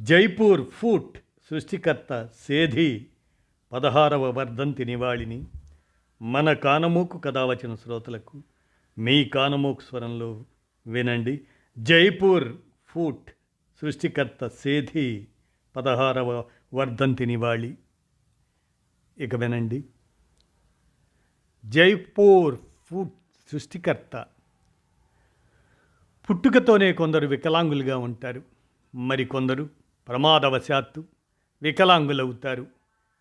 Jaipur foot సృష్టికర్త సేధి పదహారవ వర్ధంతి నివాళిని మన కానమూకు కథ వచ్చిన శ్రోతలకు మీ కానమూకు స్వరంలో వినండి. జైపూర్ ఫూట్ సృష్టికర్త సేధి పదహారవ వర్ధంతి నివాళి. ఇక వినండి. జైపూర్ ఫూట్ సృష్టికర్త పుట్టుకతోనే కొందరు వికలాంగులుగా ఉంటారు. మరికొందరు ప్రమాదవశాత్తు వికలాంగులవుతారు.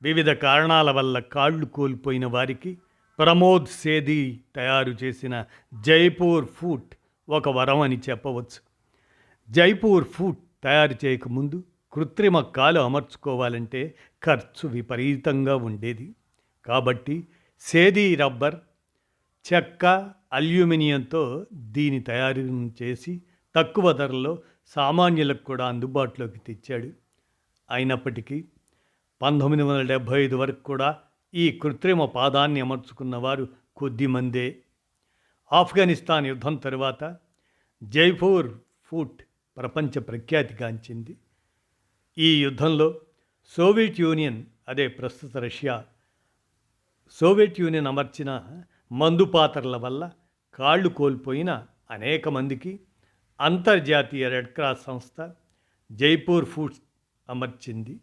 వివిధ కారణాల వల్ల కాళ్ళు కోల్పోయిన వారికి ప్రమోద్ సేది తయారు చేసిన జైపూర్ ఫూట్ ఒక వరం అని చెప్పవచ్చు. జైపూర్ ఫూట్ తయారు చేయకముందు కృత్రిమ కాలు అమర్చుకోవాలంటే ఖర్చు విపరీతంగా ఉండేది. కాబట్టి సేదీ రబ్బర్ చెక్క అల్యూమినియంతో దీని తయారు చేసి తక్కువ ధరలో సామాన్యులకు కూడా అందుబాటులోకి తెచ్చాడు. అయినప్పటికీ పంతొమ్మిది వందల డెబ్భై ఐదు వరకు కూడా ఈ కృత్రిమ పాదాన్ని అమర్చుకున్న వారు కొద్దిమందే ఆఫ్ఘనిస్తాన్ యుద్ధం తరువాత జైపూర్ ఫూట్ ప్రపంచ ప్రఖ్యాతిగాంచింది ఈ యుద్ధంలో సోవియట్ యూనియన్ అదే ప్రస్తుత రష్యా సోవియట్ యూనియన్ అమర్చిన మందుపాత్రల వల్ల కాళ్ళు కోల్పోయిన అనేక మందికి అంతర్జాతీయ రెడ్ క్రాస్ సంస్థ జైపూర్ ఫుడ్స్ అమర్చింది.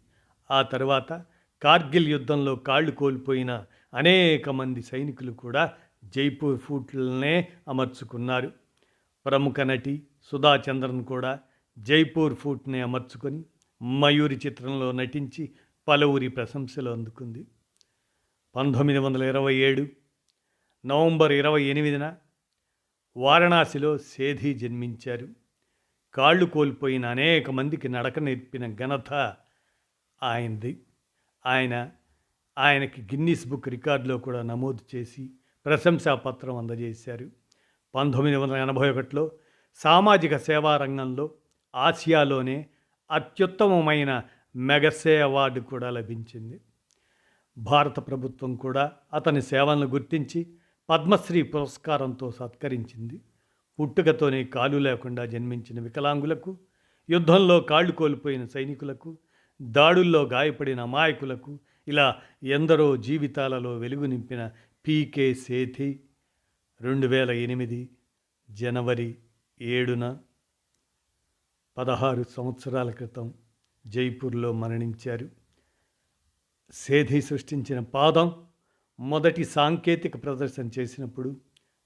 ఆ తర్వాత కార్గిల్ యుద్ధంలో కాళ్ళు కోల్పోయిన అనేక మంది సైనికులు కూడా జైపూర్ ఫుడ్లనే అమర్చుకున్నారు. ప్రముఖ నటి సుధా చంద్రన్ కూడా జైపూర్ ఫుడ్ని అమర్చుకొని మయూరి చిత్రంలో నటించి పలువురి ప్రశంసలు అందుకుంది. పంతొమ్మిది వందల ఇరవై ఏడు నవంబర్ ఇరవై ఎనిమిదిన వారణాసిలో సేధి జన్మించారు. కాళ్ళు కోల్పోయిన అనేక మందికి నడక నేర్పిన ఘనత ఆయనది. ఆయన ఆయనకి గిన్నీస్ బుక్ రికార్డులో కూడా నమోదు చేసి ప్రశంసాపత్రం అందజేశారు. పంతొమ్మిది వందల ఎనభై ఒకటిలో సామాజిక సేవా రంగంలో ఆసియాలోనే అత్యుత్తమమైన మెగసే అవార్డు కూడా లభించింది. భారత ప్రభుత్వం కూడా అతని సేవలను గుర్తించి పద్మశ్రీ పురస్కారంతో సత్కరించింది. పుట్టుకతోనే కాలు లేకుండా జన్మించిన వికలాంగులకు యుద్ధంలో కాళ్ళు కోల్పోయిన సైనికులకు దాడుల్లో గాయపడిన అమాయకులకు ఇలా ఎందరో జీవితాలలో వెలుగు నింపిన పీకే సేథి రెండు వేల ఎనిమిది జనవరి ఏడున పదహారు సంవత్సరాల క్రితం జైపూర్లో మరణించారు. సేధి సృష్టించిన పాదం మొదటి సాంకేతిక ప్రదర్శన చేసినప్పుడు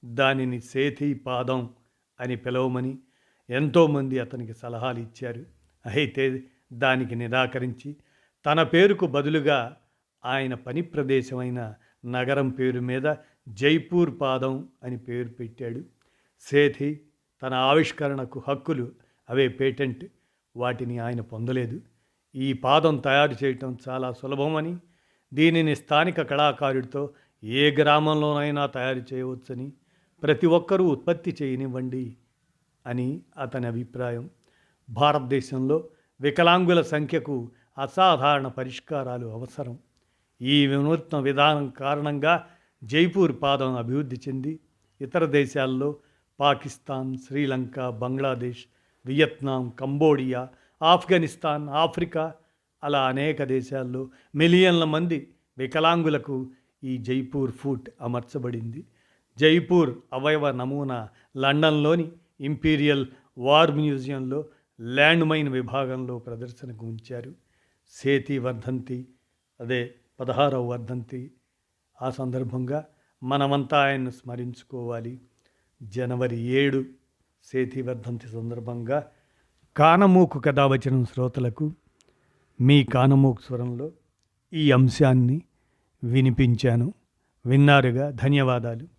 దానిని సేథీ పాదం అని పిలవమని ఎంతోమంది అతనికి సలహాలు ఇచ్చారు. అయితే దానికి నిరాకరించి తన పేరుకు బదులుగా ఆయన పని ప్రదేశమైన నగరం పేరు మీద జైపూర్ పాదం అని పేరు పెట్టాడు. సేథి తన ఆవిష్కరణకు హక్కులు అవే పేటెంట్ వాటిని ఆయన పొందలేదు. ఈ పాదం తయారు చేయటం చాలా సులభమని దీనిని స్థానిక కళాకారుడితో ఏ గ్రామంలోనైనా తయారు చేయవచ్చని ప్రతి ఒక్కరూ ఉత్పత్తి చేయనివ్వండి అని అతని అభిప్రాయం. భారతదేశంలో వికలాంగుల సంఖ్యకు అసాధారణ పరిష్కారాలు అవసరం. ఈ వినూత్న విధానం కారణంగా జైపూర్ పాదం అభివృద్ధి చెంది ఇతర దేశాల్లో Pakistan Sri Lanka Bangladesh Vietnam Cambodia Afghanistan Africa అలా అనేక దేశాల్లో మిలియన్ల మంది వికలాంగులకు ఈ జైపూర్ ఫుట్ అమర్చబడింది. జైపూర్ అవయవ నమూనా లండన్లోని ఇంపీరియల్ వార్ మ్యూజియంలో ల్యాండ్ మైన్ విభాగంలో ప్రదర్శనకు ఉంచారు. సేతి వర్ధంతి అదే పదహారవ వర్ధంతి. ఆ సందర్భంగా మనమంతా ఆయన్ను స్మరించుకోవాలి. జనవరి ఏడు సేతి వర్ధంతి సందర్భంగా కానమూకు కథావచనం శ్రోతలకు మీ కానమోక్ స్వరంలో ఈ అంశాన్ని వినిపించాను. విన్నారుగా ధన్యవాదాలు.